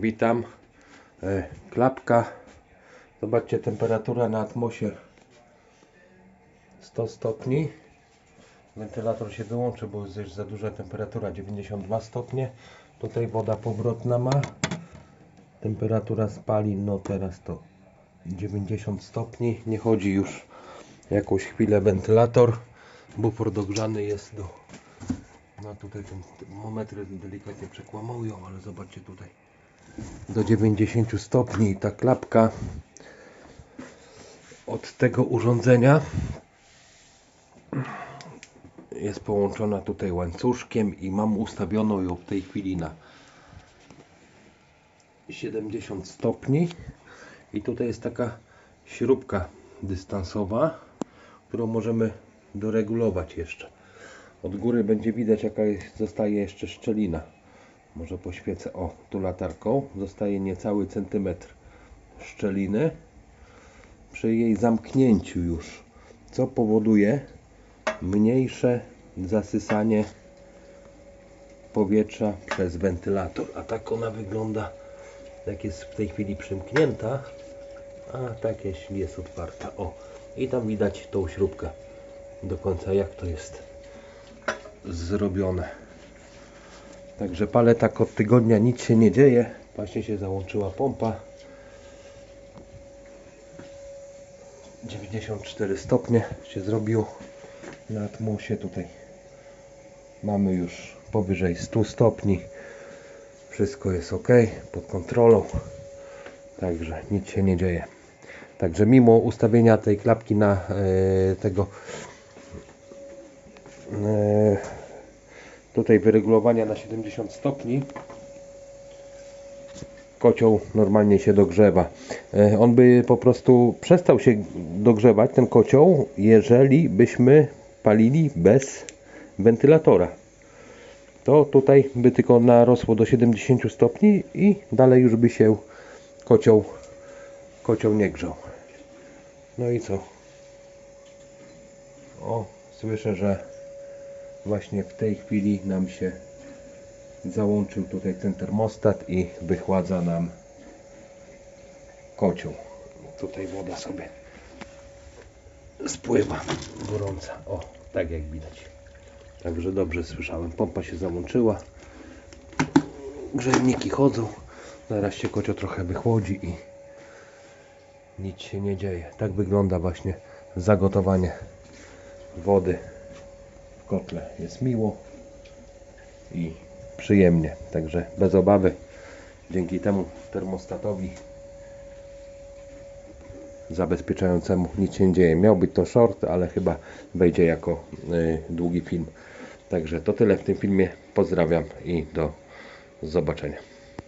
Witam. E, Klapka. Zobaczcie, temperatura na atmosie 100 stopni. Wentylator się wyłączy, bo jest już za duża temperatura 92 stopnie. Tutaj woda powrotna ma. Temperatura spalin, no teraz to 90 stopni. Nie chodzi już jakąś chwilę wentylator. Bufor dogrzany jest do. No tutaj ten termometry delikatnie przekłamują, ale zobaczcie tutaj do 90 stopni i ta klapka od tego urządzenia jest połączona tutaj łańcuszkiem i mam ustawioną ją w tej chwili na 70 stopni i tutaj jest taka śrubka dystansowa, którą możemy doregulować jeszcze. Od góry będzie widać jaka jest, zostaje jeszcze szczelina. Może poświecę, o tu latarką, zostaje niecały centymetr szczeliny przy jej zamknięciu już, co powoduje mniejsze zasysanie powietrza przez wentylator. A tak ona wygląda, jak jest w tej chwili przymknięta, a tak jeśli jest otwarta. O, i tam widać tą śrubkę do końca, jak to jest zrobione. Także palę tak od tygodnia, nic się nie dzieje. Właśnie się załączyła pompa. 94 stopnie się zrobiło na atmosie tutaj. Mamy już powyżej 100 stopni. Wszystko jest ok, pod kontrolą. Także nic się nie dzieje. Także mimo ustawienia tej klapki na e, tego e, tutaj wyregulowania na 70 stopni kocioł normalnie się dogrzewa. E, On by po prostu przestał się dogrzewać, ten kocioł, jeżeli byśmy palili bez wentylatora. To tutaj by tylko narosło do 70 stopni i dalej już by się kocioł, kocioł nie grzał. No i co? O, słyszę, że właśnie w tej chwili nam się załączył tutaj ten termostat i wychładza nam kocioł. Tutaj woda sobie spływa gorąca. O, tak jak widać. Także dobrze słyszałem. Pompa się załączyła. Grzejniki chodzą. Zaraz się kocioł trochę wychłodzi i nic się nie dzieje. Tak wygląda właśnie zagotowanie wody w kotle. Jest miło i przyjemnie. Także bez obawy dzięki temu termostatowi zabezpieczającemu nic się nie dzieje. Miał być to short, ale chyba wejdzie jako y, długi film. Także to tyle w tym filmie. Pozdrawiam i do zobaczenia.